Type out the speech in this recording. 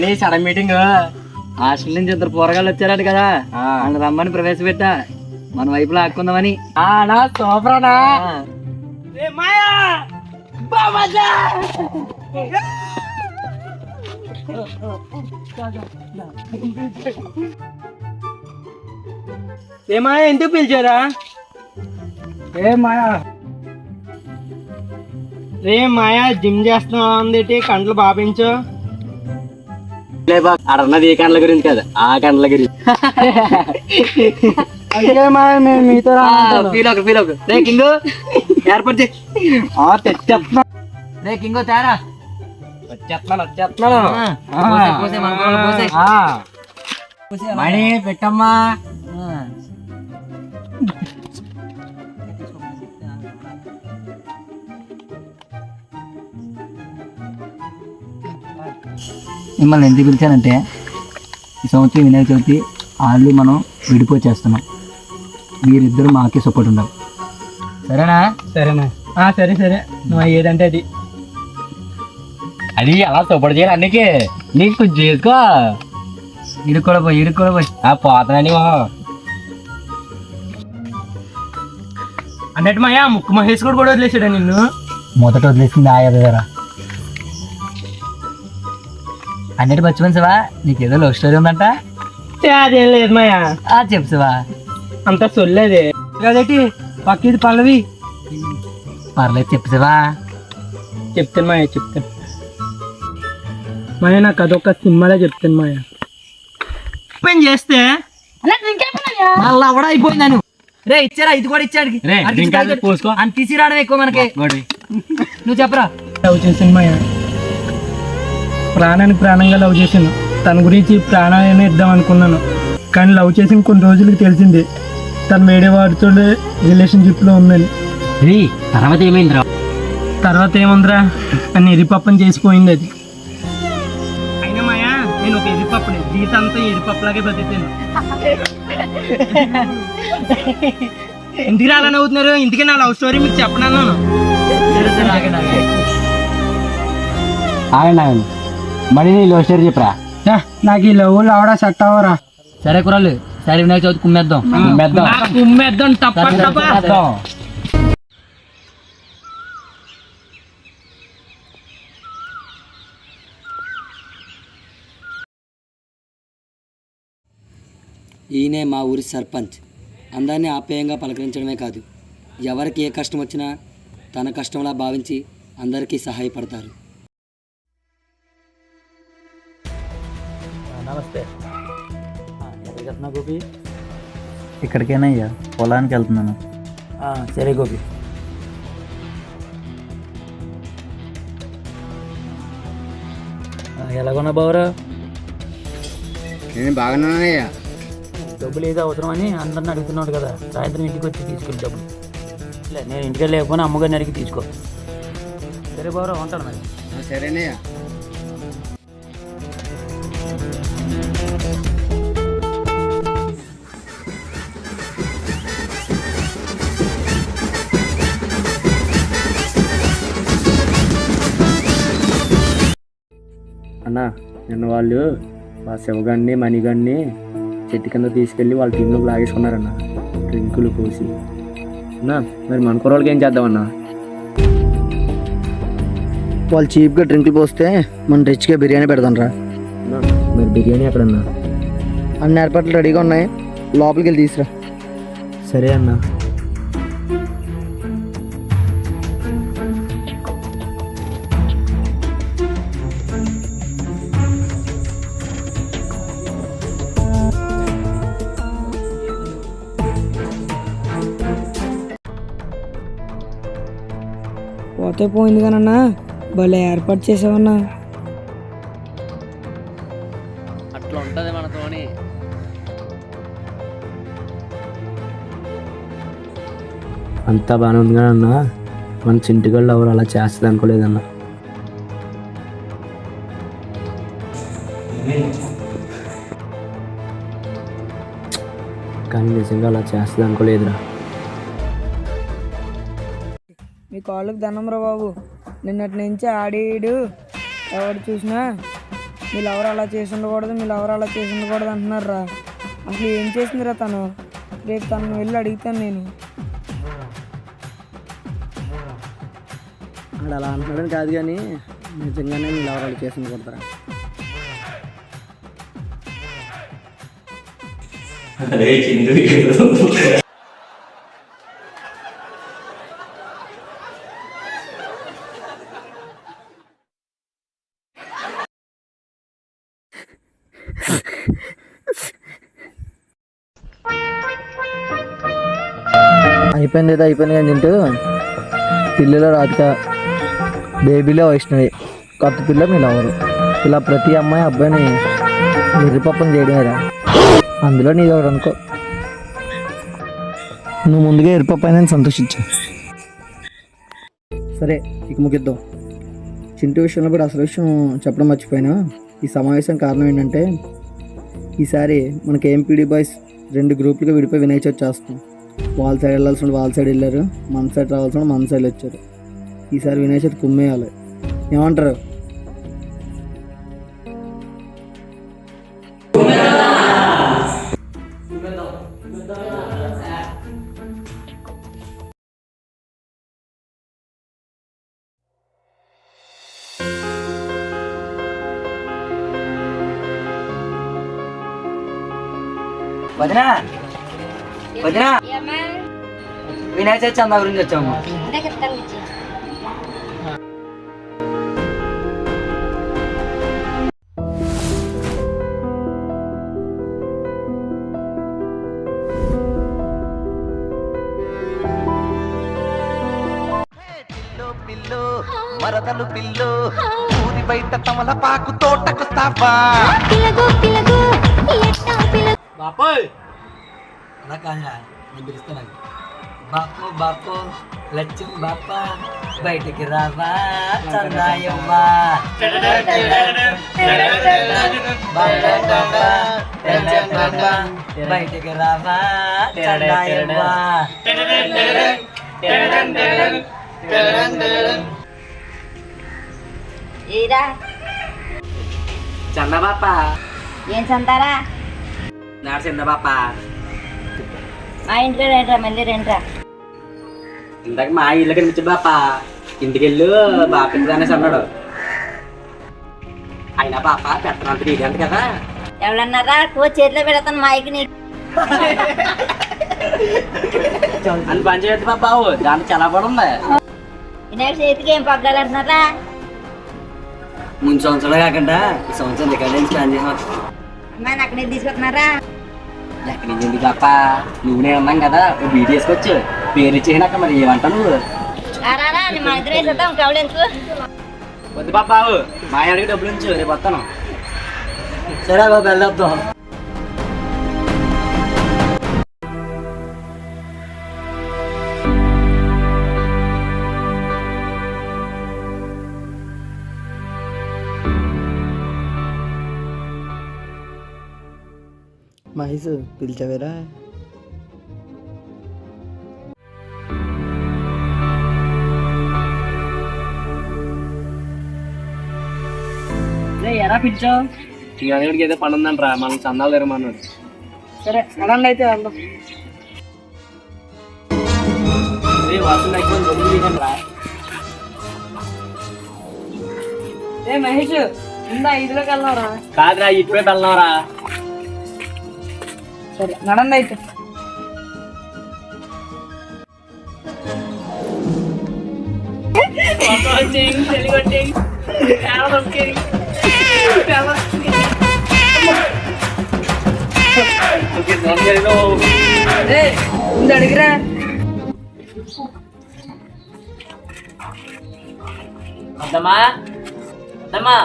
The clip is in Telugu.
నీ సడన్ మీటింగ్. హాస్టల్ నుంచి ఇద్దరు పోరగాళ్ళు వచ్చారట కదా. వాళ్ళు రమ్మని ప్రవేశపెట్టా. మన వైపు లాక్కుందామని. ఆనా సూపరానా ఏమా ఎందుకు పిలిచారా? ఏ మాయా? రే మాయా జిమ్ చేస్తున్నావు అందేటి? కండ్లు బాపించు. అడన్నది ఏ కండ్ల గురించి కదా ఆ కండ్ల గురించి. ఏర్పాటు రే కింగో తేరా. వచ్చేస్తున్నాను వచ్చేస్తున్నాను మణి పెట్టమ్మా. మిమ్మల్ని ఎందుకు పిలిచానంటే ఈ సంవత్సరం వినాయక చవితి వాళ్ళు మనం విడిపోచేస్తున్నాం. మీరిద్దరు మాకే సపోర్ట్ ఉండాలి. సరేనా? సరేనా. ఆ, సరే సరే. నువ్వు ఏదంటే అది. అది అలా సపోర్ట్ చేయాలి అన్నికి? నీకు కొంచెం చేసుకో. ఇరుక్కోడ పోయి ఇరుక్కోడ పోయి ఆ పోతానని అన్నట్టు మాయా ముక్కు మహేష్ కూడా కూడా వదిలేసాడా నిన్ను? మొదట వదిలేసింది ఆ అన్నిటి మర్చిపోయినవా నీకేదో లవ్ స్టోరీ ఉందంట. అదేం లేదు మాయా. ఆ చెప్తావా అంత సొల్లేదే. కదేటి పక్కిది పల్లవి. పర్లేదు చెప్తావా చెప్తాను మాయా చెప్తాను మాయా నాకు అదొక సినిమాలో చెప్తాను మాయా. పని చేస్తే? మళ్ళా కూడా అయిపోయిందాను రే ఇచ్చారా? ఇది కూడా ఇచ్చాడు రే, drink అది పోసుకో. అని తీసి రావడం ఎక్కువ మనకి. నువ్వు చెప్పరా? లవ్ మాయా. ప్రాణానికి ప్రాణంగా లవ్ చేశాను తన గురించి ప్రాణాలనే ఇద్దాం అనుకున్నాను. కానీ లవ్ చేసిన కొన్ని రోజులకి తెలిసింది తను వేరే వాడితో రిలేషన్షిప్లో ఉందని రీ తర్వాత ఏమైందిరా? తర్వాత ఏముందిరా? అని ఎరిపప్పని చేసిపోయింది అది. అయినా మాయా నేను ఒక ఎరిపప్పని జీవితం అంతా ఎరిపప్పలాగే బతికాను ఇంటికి రాలని అవుతున్నారు ఇంటికి నా లవ్ స్టోరీ మీకు చెప్పనన్నాను. ఆగండి. మళ్ళీ నీ లవ్ స్టోరీ చెప్పరా? నాకు ఈ లవ్ లావడా సెట్ అవ్వరా. సరే కురాలు సరే వినాయక చవితి కుమ్మేద్దాం. కుమ్మేద్దాం. నాకు ఉమ్మేద్దాం తప్ప తప్ప. కుమ్మేద్దాం. ఈయనే మా ఊరి సర్పంచ్. అందరినీ ఆప్యాయంగా పలకరించడమే కాదు. ఎవరికి ఏ కష్టం వచ్చినా తన కష్టంలా భావించి అందరికీ సహాయపడతారు. నమస్తే. గోపి? ఇక్కడికేనా అయ్యా పొలానికి వెళ్తున్నాను. సరే గోపి. ఎలాగొన్నా బావరా? నేను బాగున్నానయ్యా డబ్బులు ఏదో అవసరమని అందరిని అడుగుతున్నాడు కదా. సాయంత్రం ఇంటికి వచ్చి తీసుకెళ్ళి డబ్బులు లే నేను ఇంటికి లేకపోయినా అమ్మగారిని అడిగి తీసుకో. సరే బావరా ఉంటాను మరి. సరేనయ్యా. నిన్న వాళ్ళు మా శివగాన్ని మణిగాన్ని చెట్టు కింద తీసుకెళ్ళి వాళ్ళ టీంలోకి లాగేసుకున్నారన్న. డ్రింకులు పోసి అన్నా మరి మన కుర్రోళ్ళకి ఏం చేద్దామన్నా? వాళ్ళు చీప్గా డ్రింకులు పోస్తే మనం రిచ్గా బిర్యానీ పెడదాం రా మరి బిర్యానీ ఎక్కడన్నా? అన్ని ఏర్పాట్లు రెడీగా ఉన్నాయి. లోపలికి వెళ్ళి తీసురా. సరే అన్నా. పోతే పోయింది కానన్నా. భలే ఏర్పాటు చేసావన్నా. అట్లా ఉంటుంది మనతోని అంతా బాగానే ఉంది కానీ అన్న మన చింటిగళ్ళు ఎవరు అలా చేస్తుంది అనుకోలేదన్నా. కానీ నిజంగా అలా చేస్తుంది అనుకోలేదురా. కాళ్ళకి దండం రా బాబు. నిన్నటి నుంచి ఆడేడు. ఎవడు చూసినా మీరు ఎవరు అలా చేసి ఉండకూడదు మీరు ఎవరు అలా చేసి ఉండకూడదు అంటున్నారా అసలు ఏం చేసిందిరా తను? రేపు తను వెళ్ళి అడుగుతాను నేను. అక్కడ అలా అంటున్నాడని కాదు కానీ నిజంగానే మీరు ఎవరు అలా చేసి కొడతారా అయిపోయింది ఏదో అయిపోయింది కానీ తింటూ పిల్లల రాధిక బేబీలో వైష్ణవి కొత్త పిల్ల మీ లవరు ఇలా ప్రతి అమ్మాయి అబ్బాయిని నిర్రిపప్పం చేయడమేరా. అందులో నీ ఎవరు అనుకో. నువ్వు ముందుగా ఎరిపప్పు అయినా సంతోషించు. సరే ఇక ముగిద్దాం. చింటూ విషయంలో కూడా అసలు విషయం చెప్పడం మర్చిపోయినా. ఈ సమావేశం కారణం ఏంటంటే ఈసారి మనకి ఎంపీడీ బాయ్స్ రెండు గ్రూపులుగా విడిపోయి వినాయక చవితి చేస్తాం. వాళ్ళ సైడ్ వెళ్ళాల్సిన వాళ్ళ సైడ్ వెళ్ళారు. మన సైడ్ రావాల్సిన మన సైడ్ వచ్చారు. ఈసారి వినేష్ అది కుమ్మేయాలి. ఏమంటారు? వదినా! వదినా వినాయక చవితి చందా గురించి వచ్చాము మరదలు పిల్లు ఊరి బయట తమలపాకు తోటకొస్తావా పిలగు పిలగు ఎట్టా పిలగు. బాపోయ్! అలా కాదురా నేను పిలుస్తాను బాపు బాపు లక్ష్మి బాప బయటికి రావా చందాయమ్మా బయటికి రావా చందాయమ్మా ఏరా చంద బాప ఏం సంతారా నాడు చంద బాప మా ఇంట్లో రండిరా మళ్ళీ రండిరా ఇందాక మా ఇల్లు కనిపించదు బాప. ఇంటికి వెళ్ళు బాప అనేసి అన్నాడు. అయినా పాప పెట్టనంత నీకంట కదా. ఎవరన్నారా? కో చేతిలో పెడతాను మైక్ నీకు. అని పని చేయొద్దు బాబు దానికి చాలా పడి ఉంది. వినాయక చేతికి ఏం పగ్గాలు అంటున్నారా ముందు సంవత్సరాలు కాకుండా ఈ సంవత్సరం ఇక్కడ నుంచి ప్లాన్ చేసాం అమ్మాయిని అక్కడికి తీసుకొస్తున్నారా? ఎక్కడి నుంచి ఎందుకు తప్ప నువ్వు నేను ఉన్నాం కదా ఓ బీటీ వేసుకొచ్చు పేరు ఇచ్చేసినాక మరి ఏమంటావు నువ్వు? వద్దు బాబు మా అడిగి డబ్బులు ఉంచు రేపు వస్తాను. సరే బాబు వెళ్ళొద్దాం మహేష్ పిలిచావేరా ఎలా పిలిచావు ఇంకా ఏదో పని ఉందంటరా మనం చందాలు తెరమన్నాడు సరే నడండి అయితే వెళ్దాం ఏ మహేష్ ముందా ఐదులోకి వెళ్దాంరా? కాదురా ఇటువైపు వెళ్దాంరా. సరే నడండి అయితే ఏ ముందు అడిగిరా అద్దమ్మా అద్దమ్మా